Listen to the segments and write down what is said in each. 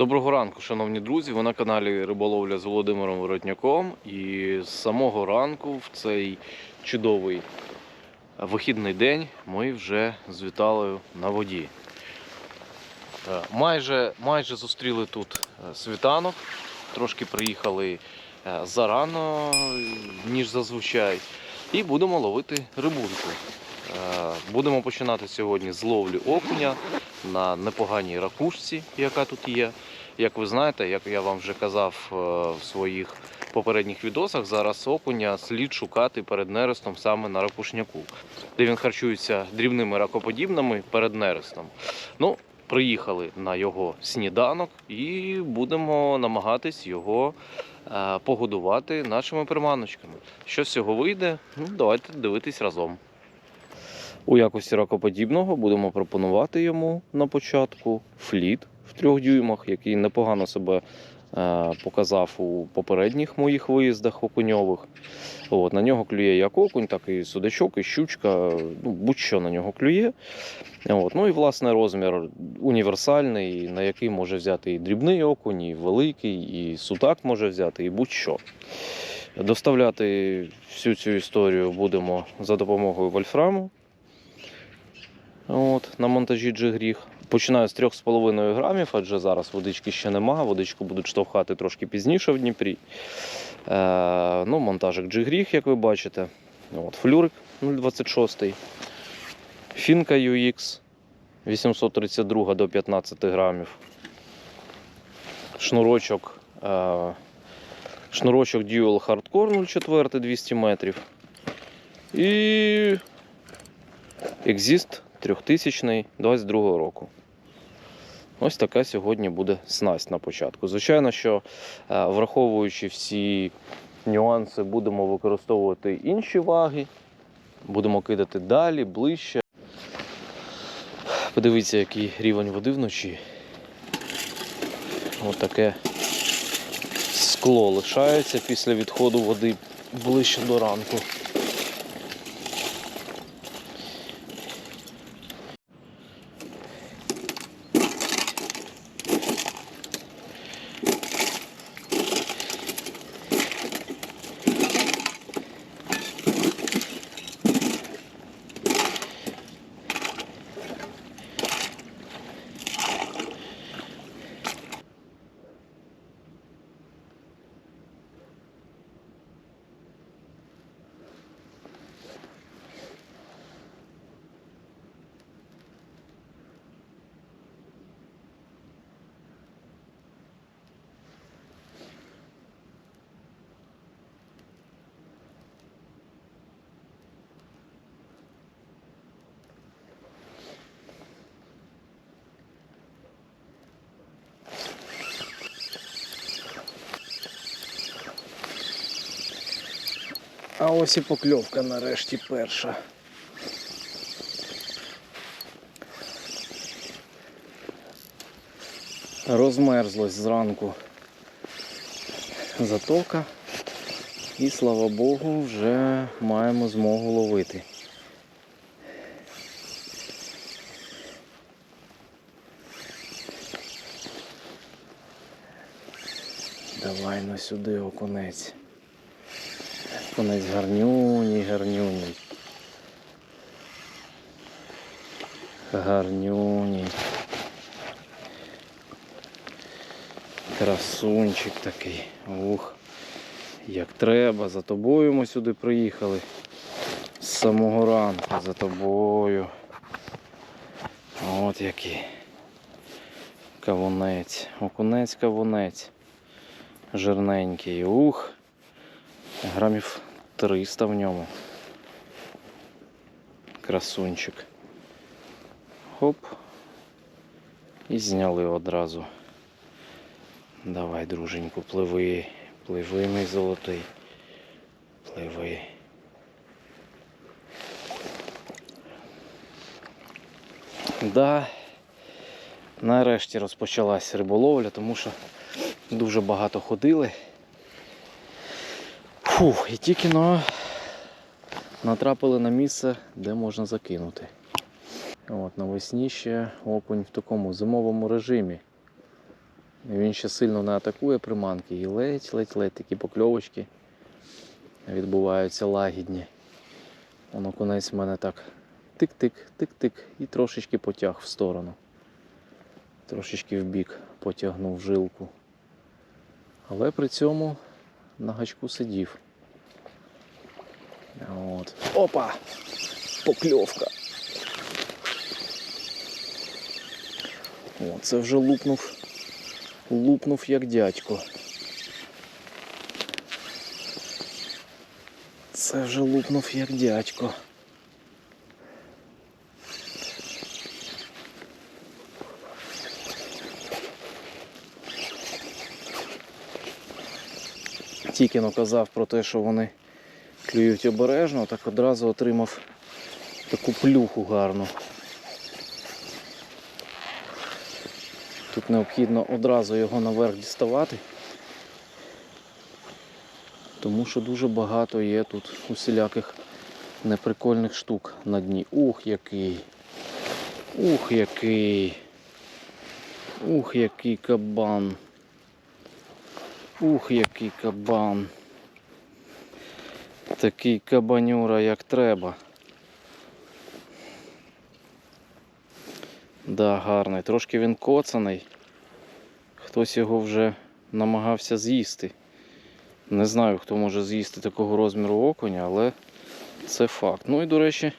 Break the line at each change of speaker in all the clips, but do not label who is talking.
Доброго ранку, шановні друзі. Ви на каналі Риболовля з Володимиром Воротняком. І з самого ранку в цей чудовий вихідний день ми вже з Віталею на воді. Е, Майже, майже зустріли тут е, світанок, трошки приїхали е, зарано, ніж зазвичай, і будемо ловити рибульку. Е, Будемо починати сьогодні з ловлі окуня на непоганій ракушці, яка тут є. Як ви знаєте, як я вам вже казав е, в своїх попередніх відосах, зараз окуня слід шукати перед нерестом саме на ракушняку, де він харчується дрібними ракоподібними перед нерестом. Ну, приїхали на його сніданок і будемо намагатись його е, погодувати нашими приманочками. Що з цього вийде? Ну, давайте дивитись разом. У якості ракоподібного будемо пропонувати йому на початку фліт в трьох дюймах, який непогано себе е, показав у попередніх моїх виїздах окуньових. От, на нього клює як окунь, так і судачок, і щучка, ну, будь-що на нього клює. От, ну і власне розмір універсальний, на який може взяти і дрібний окунь, і великий, і судак може взяти, і будь-що. Доставляти всю цю історію будемо за допомогою вольфраму. От, на монтажі джигріг. Починаю з 3,5 грамів, адже зараз водички ще нема. Водичку будуть штовхати трошки пізніше в Дніпрі. Е, ну, монтажик джигріг, як ви бачите. От, флюрик 0,26. Фінка UX 832 до 15 грамів. Шнурочок. Е, шнурочок Dual Hardcore 0,4 200 метрів. І Exist 3000 22 року. Ось така сьогодні буде снасть на початку. Звичайно, що е, враховуючи всі нюанси, будемо використовувати інші ваги, будемо кидати далі, ближче. Подивіться, який рівень води вночі. Ось таке скло лишається після відходу води ближче до ранку. Ось і покльовка нарешті перша. Розмерзлось зранку затока. І слава Богу, вже маємо змогу ловити. Давай на сюди окунець. Конець гарнюній, гарнюній. Гарнюній. Красунчик такий. Ух. Як треба, за тобою ми сюди приїхали. З самого ранку за тобою. От який. Кавунець. Окунець кавунець. Жирненький. Ух. Грамів 300 в ньому. Красунчик. Хоп. І зняли одразу. Давай, друженьку, пливи. Пливи, мій золотий. Пливи. Да. Нарешті розпочалась риболовля, тому що дуже багато ходили. Фух, і тільки но натрапили на місце, де можна закинути. От, навесні ще окунь в такому зимовому режимі. Він ще сильно не атакує приманки. І ледь-ледь-ледь такі покльовочки відбуваються лагідні. Воно конець в мене так тик-тик, тик-тик і трошечки потяг в сторону. Трошечки в бік потягнув жилку. Але при цьому на гачку сидів. От. Опа! Покльовка. О, це вже лупнув. Лупнув як дядько. Це вже лупнув як дядько. Тільки казав про те, що вони клюють обережно, так одразу отримав таку плюху гарну. Тут необхідно одразу його наверх діставати, тому що дуже багато є тут усіляких неприкольних штук на дні. Ух, який! Ух, який! Ух, який кабан! Ух, який кабан! Такий кабанюра, як треба. Да, гарний. Трошки він коцаний. Хтось його вже намагався з'їсти. Не знаю, хто може з'їсти такого розміру окуня, але це факт. Ну і до речі,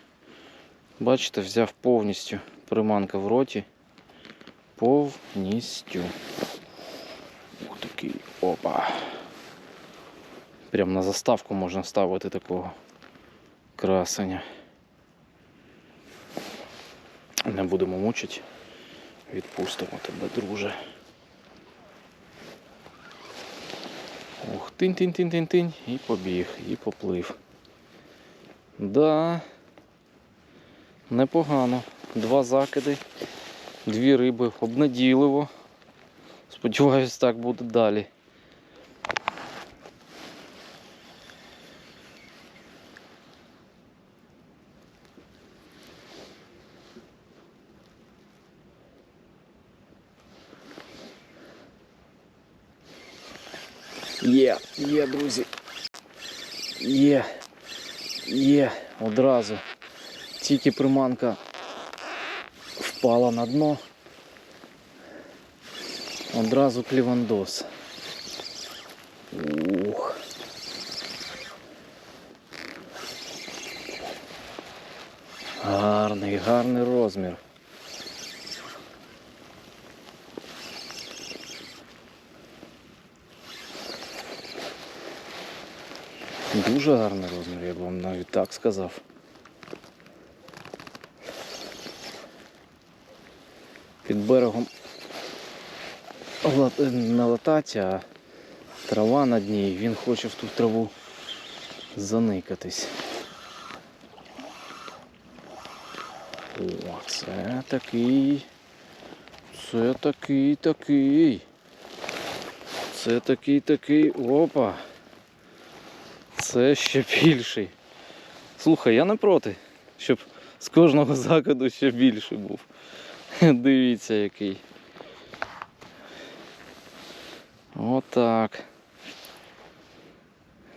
бачите, взяв повністю приманка в роті. Повністю. Ух такий. Опа. Прям на заставку можна ставити такого красення. Не будемо мучити. Відпустимо тебе, друже. Ух, тинь-тинь-тинь-тинь-тинь. І побіг, і поплив. Да. Непогано. Два закиди, дві риби, обнадійливо. Сподіваюсь, так буде далі. Є, є, друзі. Є, є, одразу. Тільки приманка впала на дно. Одразу клівандос. Ух. Гарний, гарний розмір. Дуже гарний розмір, я б вам навіть так сказав. Під берегом не латать, а трава на дні, він хоче в ту траву заникатись. О, це такий. Це такий такий. Це такий такий. Опа. Це ще більший. Слухай, я не проти, щоб з кожного закиду ще більший був. Дивіться який. Отак.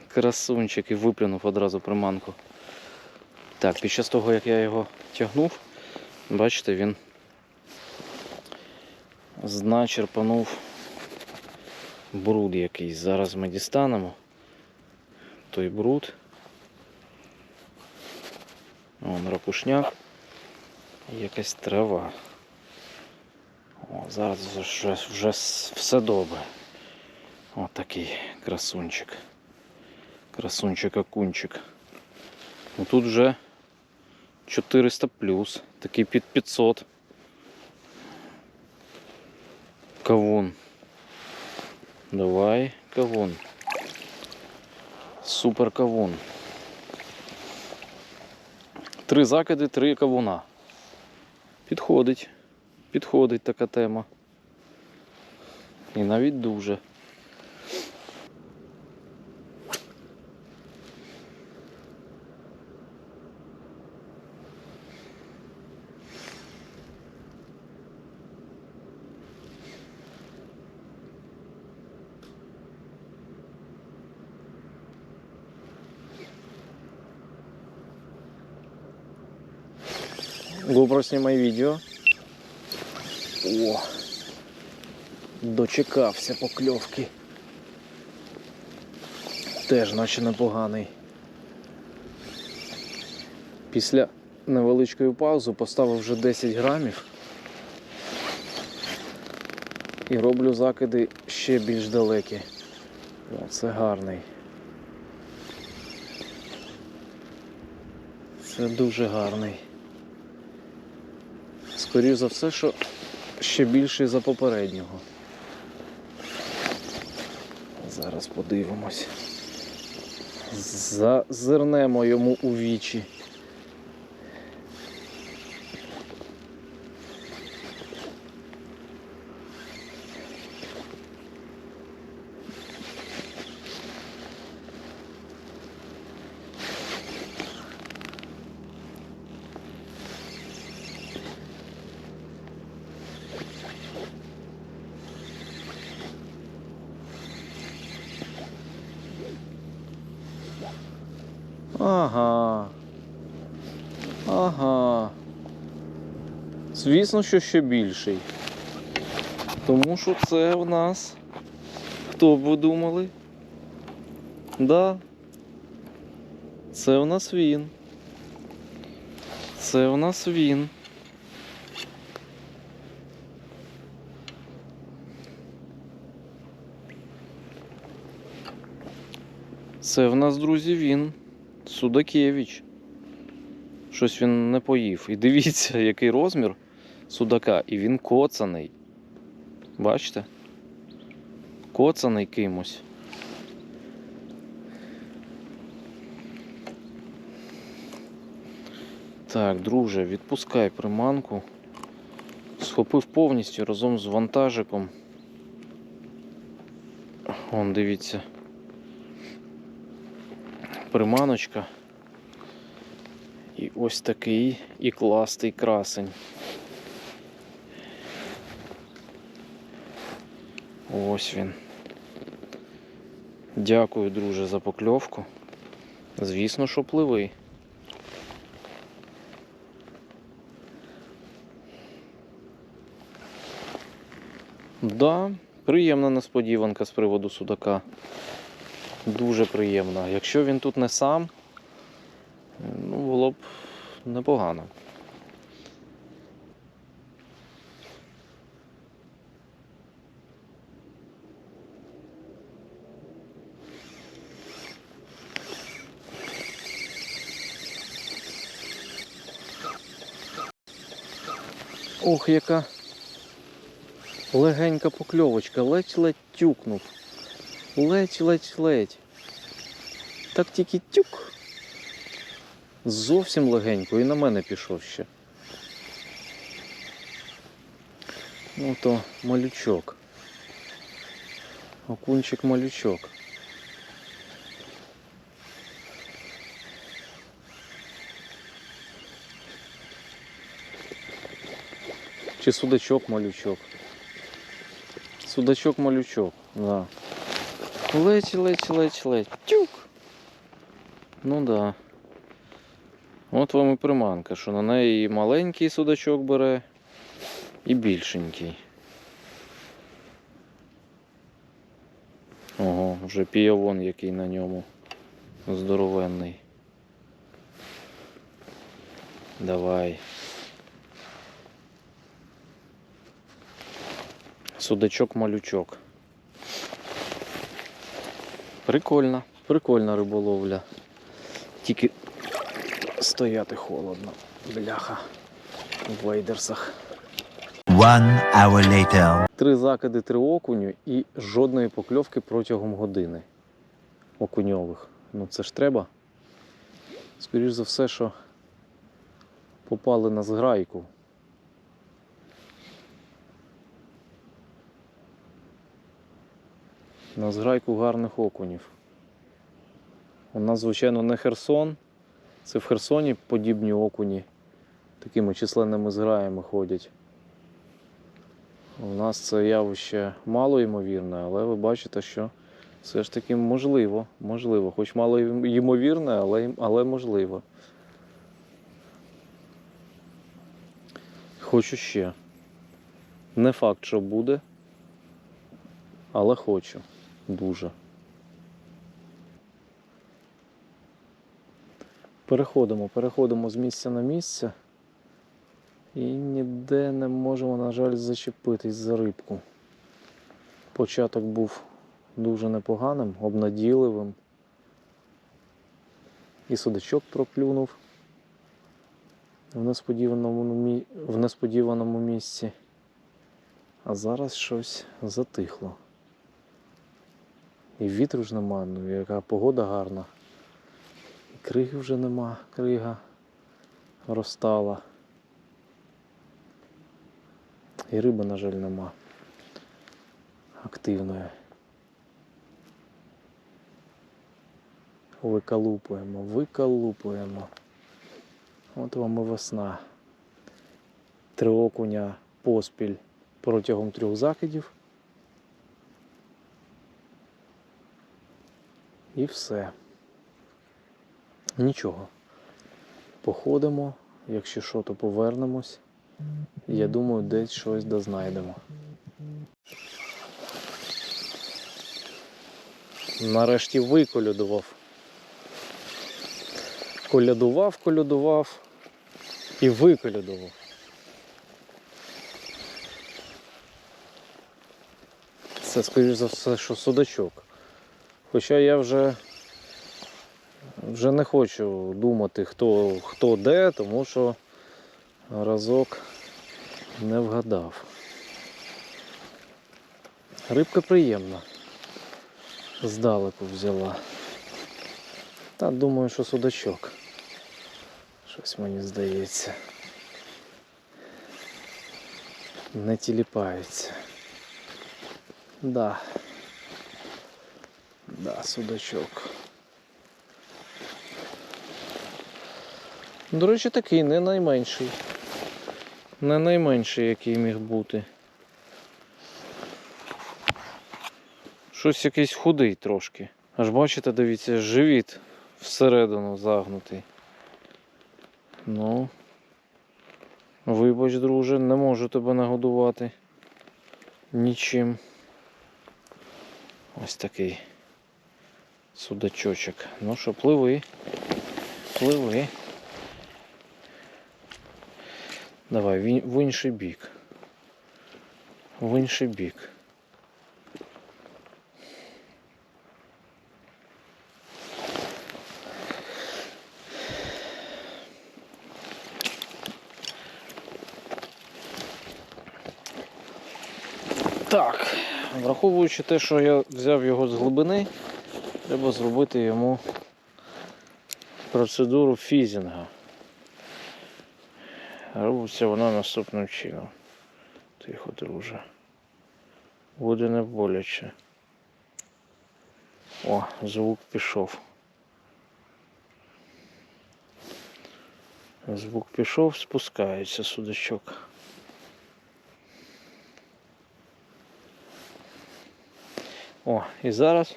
Красунчик і виплюнув одразу приманку. Так, під час того, як я його тягнув, бачите, він значерпанув бруд якийсь. Зараз ми дістанемо той бруд. Вон рапушняк і якась трава. О, зараз вже, вже все добре. О, такий красунчик. Красунчик окунчик. Ну тут вже 400 плюс, такий під 500. Кавун. Давай, кавун. Супер кавун. Три закиди, три кавуна. Підходить. підходить така тема. І навіть дуже. GoPro снимай видео. О! Дочекався покльовки. Теж наче непоганий. Після невеличкої паузи поставив вже 10 грамів. І роблю закиди ще більш далекі. О, це гарний. Це дуже гарний. Скоріше за все, що ще більший за попереднього. Зараз подивимось. Зазирнемо йому у вічі. Звісно, що ще більший. Тому що це в нас. Хто б ви думали? Да. Це в нас він. Це в нас він. Це в нас, друзі, він. Судакевич. Щось він не поїв. І дивіться, який розмір судака. І він коцаний. Бачите? Коцаний кимось. Так, друже, відпускай приманку. Схопив повністю разом з вантажиком. Вон, дивіться. Приманочка. І ось такий і кластий красень. Ось він. Дякую, друже, за покльовку. Звісно, що пливий. Да, приємна несподіванка з приводу судака. Дуже приємна. Якщо він тут не сам, ну, було б непогано. Ох, яка легенька покльовочка, ледь-ледь тюкнув. Ледь-ледь-ледь. Так тільки тюк. Зовсім легенько і на мене пішов ще. Ну то малючок. Окунчик малючок. Чи судачок малючок? Судачок малючок, да. Ледь, ледь, ледь, ледь. Тюк. Ну да. От вам і приманка, що на неї маленький судачок бере, і більшенький. Ого, вже піявон який на ньому. Здоровенний. Давай. Судачок-малючок. Прикольно, прикольна риболовля. Тільки стояти холодно. Бляха. В вейдерсах.
One hour later.
Три закиди, три окуню і жодної покльовки протягом години. Окуньових. Ну це ж треба. Скоріш за все, що попали на зграйку. На зграйку гарних окунів. У нас, звичайно, не Херсон. Це в Херсоні подібні окуні. Такими численними зграями ходять. У нас це явище мало ймовірне, але ви бачите, що все ж таки можливо. Можливо. Хоч мало ймовірне, але, але можливо. Хочу ще. Не факт, що буде, але хочу. Дуже. Переходимо, переходимо з місця на місце. І ніде не можемо, на жаль, зачепитись за рибку. Початок був дуже непоганим, обнадійливим. І судачок проклюнув в несподіваному, в несподіваному місці. А зараз щось затихло. І вітру ж нема, ну яка погода гарна. І криги вже нема, крига розтала. І риби, на жаль, нема активної. Викалупуємо, викалупуємо. От вам і весна. Три окуня поспіль протягом трьох закидів. І все. Нічого. Походимо, якщо що, то повернемось. Я думаю, десь щось дознайдемо. Нарешті виколядував. Колядував, колядував і виколядував. Це, скоріш за все, що судачок. Хоча я вже, вже не хочу думати, хто, хто де, тому що разок не вгадав. Рибка приємна. Здалеку взяла. Та думаю, що судачок. Щось мені здається. Не тіліпається. Да. Да, судачок. До речі, такий не найменший. Не найменший, який міг бути. Щось якийсь худий трошки. Аж бачите, дивіться, живіт всередину загнутий. Ну. Вибач, друже, не можу тебе нагодувати. Нічим. Ось такий судачочок. Ну що, пливи. Пливи. Давай, в інший бік. В інший бік. Так, враховуючи те, що я взяв його з глибини, треба зробити йому процедуру фізінга. Робиться вона наступним чином. Тихо, друже. Буде не боляче. О, звук пішов. Звук пішов, спускається судачок. О, і зараз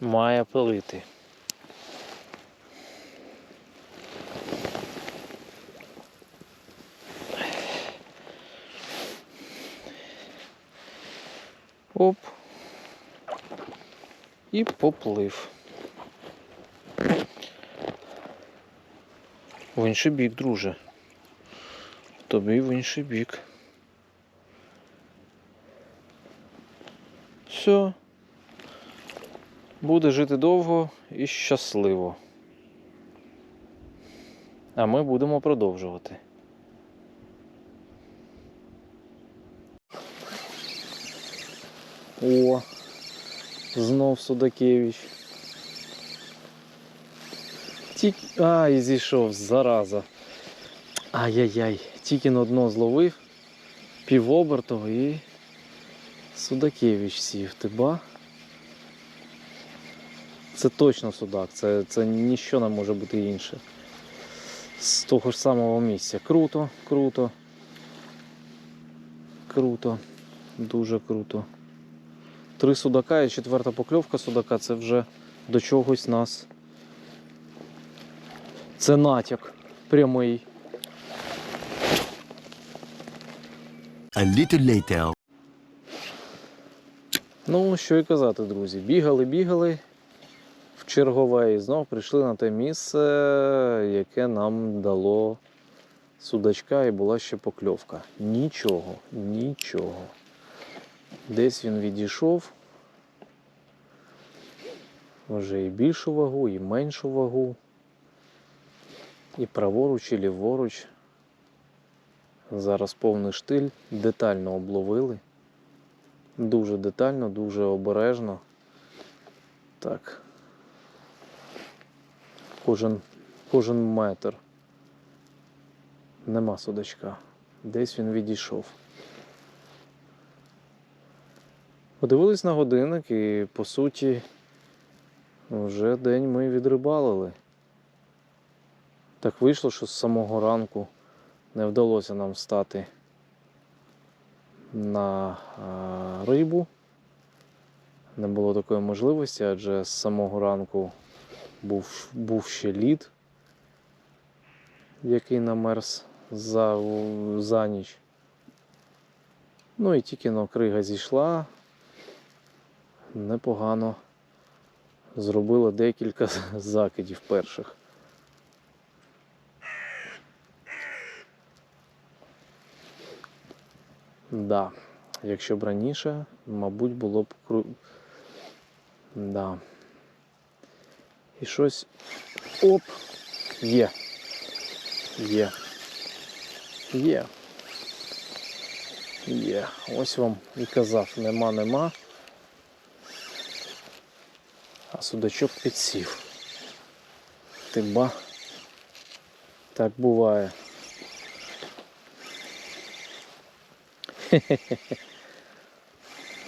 має пилити. Оп. І поплив. В інший бік, друже. Тобі в інший бік. Все. Буде жити довго і щасливо. А ми будемо продовжувати. О, знов Судакевич. Тік... А, і зійшов, зараза. Ай-яй-яй, тільки на дно зловив, півобертого і Судакевич сів, ти ба? Це точно судак, це, це ніщо не може бути інше. З того ж самого місця. Круто, круто. Круто. Дуже круто. Три судака і четверта покльовка судака це вже до чогось нас. Це натяк прямий.
A little later.
Ну, що і казати, друзі. Бігали, бігали чергове і знов прийшли на те місце, яке нам дало судачка і була ще покльовка. Нічого, нічого. Десь він відійшов. Вже і більшу вагу, і меншу вагу. І праворуч, і ліворуч. Зараз повний штиль, детально обловили. Дуже детально, дуже обережно. Так. Кожен, кожен метр. Нема судачка. Десь він відійшов. Подивились на годинник і, по суті, вже день ми відрибалили. Так вийшло, що з самого ранку не вдалося нам встати на рибу. Не було такої можливості, адже з самого ранку був, був ще лід, який намерз за, за ніч. Ну і тільки но крига зійшла, непогано зробила декілька закидів перших. Да. Якщо б раніше, мабуть, було б кру... Да. І щось. Оп! Є. Є. Є. Є. Ось вам і казав, нема, нема. А судачок підсів. Ти ба. Так буває. Хе-хе-хе.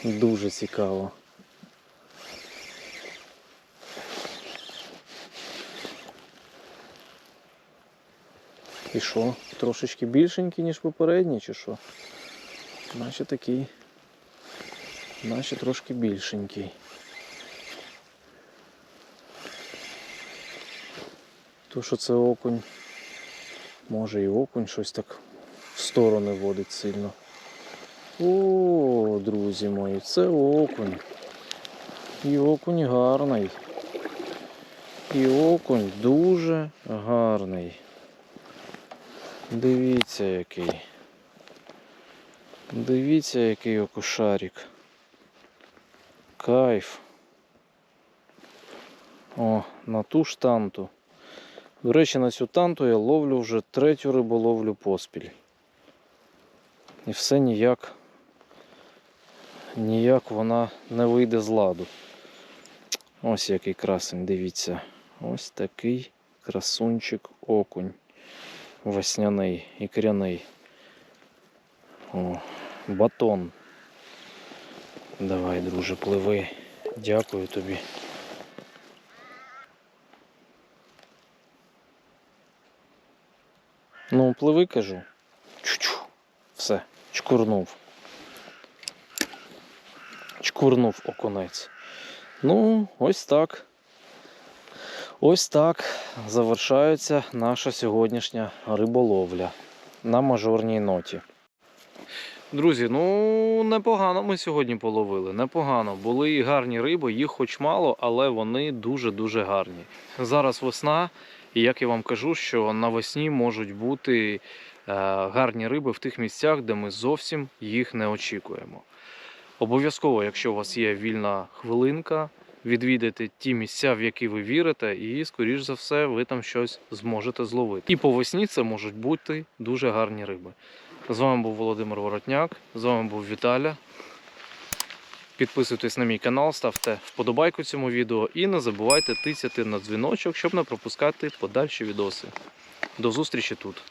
Дуже цікаво. І що? Трошечки більшенький, ніж попередній, чи що? Наче такий. Наче трошки більшенький. То, що це окунь. Може і окунь щось так в сторони водить сильно. О, друзі мої, це окунь. І окунь гарний. І окунь дуже гарний. Дивіться який. Дивіться, який окушарик. Кайф. О, на ту ж танту. До речі, на цю танту я ловлю вже третю риболовлю поспіль. І все ніяк ніяк вона не вийде з ладу. Ось який красень, дивіться. Ось такий красунчик окунь. Весняний, ікряний. О, батон. Давай, друже, пливи. Дякую тобі. Ну, пливи, кажу. Чу-чу. Все, чкурнув. Чкурнув окунець. Ну, ось так. Ось так завершається наша сьогоднішня риболовля на мажорній ноті. Друзі, ну непогано ми сьогодні половили. Непогано. Були і гарні риби, їх хоч мало, але вони дуже-дуже гарні. Зараз весна, і як я вам кажу, що навесні можуть бути е, гарні риби в тих місцях, де ми зовсім їх не очікуємо. Обов'язково, якщо у вас є вільна хвилинка, відвідайте ті місця, в які ви вірите, і, скоріш за все, ви там щось зможете зловити. І по весні це можуть бути дуже гарні риби. З вами був Володимир Воротняк, з вами був Віталя. Підписуйтесь на мій канал, ставте вподобайку цьому відео і не забувайте тицяти на дзвіночок, щоб не пропускати подальші відоси. До зустрічі тут.